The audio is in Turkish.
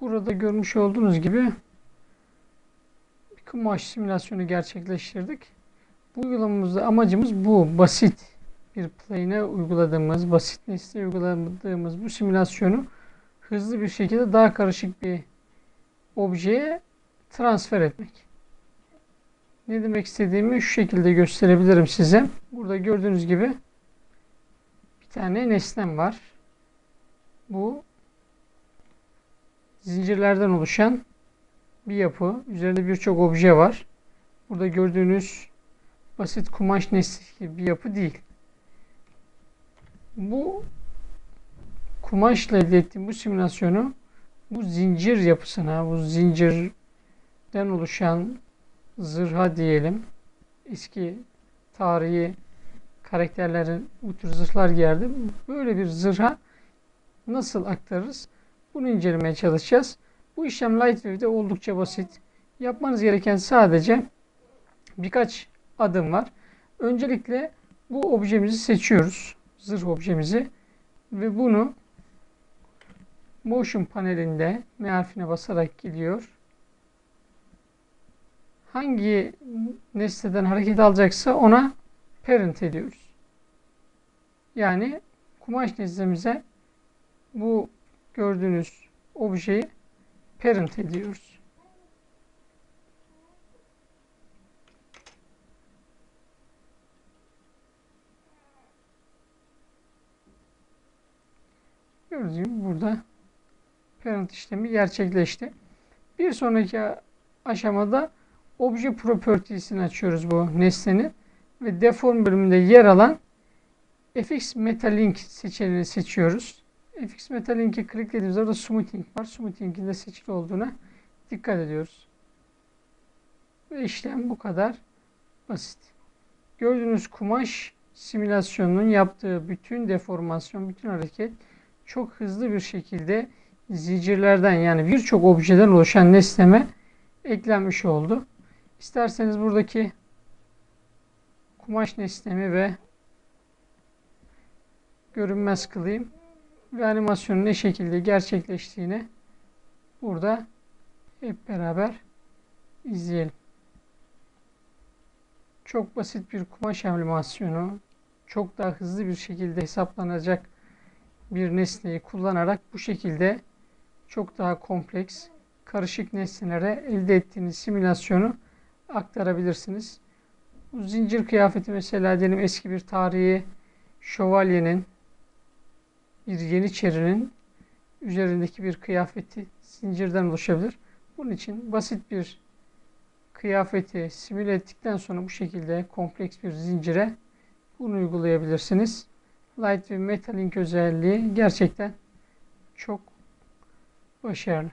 Burada görmüş olduğunuz gibi bir kumaş simülasyonu gerçekleştirdik. Bu uygulamamızda amacımız bu. Basit bir plane'e uyguladığımız, basit nesne uyguladığımız bu simülasyonu hızlı bir şekilde daha karışık bir objeye transfer etmek. Ne demek istediğimi şu şekilde gösterebilirim size. Burada gördüğünüz gibi bir tane nesnem var. Bu zincirlerden oluşan bir yapı. Üzerinde birçok obje var. Burada gördüğünüz basit kumaş nesnesi gibi bir yapı değil. Bu kumaşla elde ettiğim bu simülasyonu bu zincir yapısına, bu zincirden oluşan zırha diyelim. Eski tarihi karakterlerin bu tür zırhlar giyerdi. Böyle bir zırha nasıl aktarırız? Bunu incelemeye çalışacağız. Bu işlem Lightwave'de oldukça basit. Yapmanız gereken sadece birkaç adım var. Öncelikle bu objemizi seçiyoruz. Zırh objemizi. Ve bunu Motion panelinde M harfine basarak gidiyor. Hangi nesneden hareket alacaksa ona parent ediyoruz. Yani kumaş nesnemize bu gördüğünüz objeyi parent ediyoruz. Gördüğünüz burada parent işlemi gerçekleşti. Bir sonraki aşamada obje properties'ini açıyoruz bu nesnenin ve deform bölümünde yer alan fx metalink seçeneğini seçiyoruz. Fx metalink'i kliklediğimizde orada smoothing var. Smoothing'in de seçili olduğuna dikkat ediyoruz. Ve işlem bu kadar basit. Gördüğünüz kumaş simülasyonunun yaptığı bütün deformasyon, bütün hareket çok hızlı bir şekilde zincirlerden yani birçok objeden oluşan nesneme eklenmiş oldu. İsterseniz buradaki kumaş nesnemi ve görünmez kılayım ve animasyonun ne şekilde gerçekleştiğini burada hep beraber izleyelim. Çok basit bir kumaş animasyonu, çok daha hızlı bir şekilde hesaplanacak bir nesneyi kullanarak bu şekilde çok daha kompleks, karışık nesnelere elde ettiğiniz simülasyonu aktarabilirsiniz. Bu zincir kıyafeti mesela diyelim eski bir tarihi şövalyenin bir yeniçerinin üzerindeki bir kıyafeti zincirden oluşabilir. Bunun için basit bir kıyafeti simüle ettikten sonra bu şekilde kompleks bir zincire bunu uygulayabilirsiniz. Light ve Metalink özelliği gerçekten çok başarılı.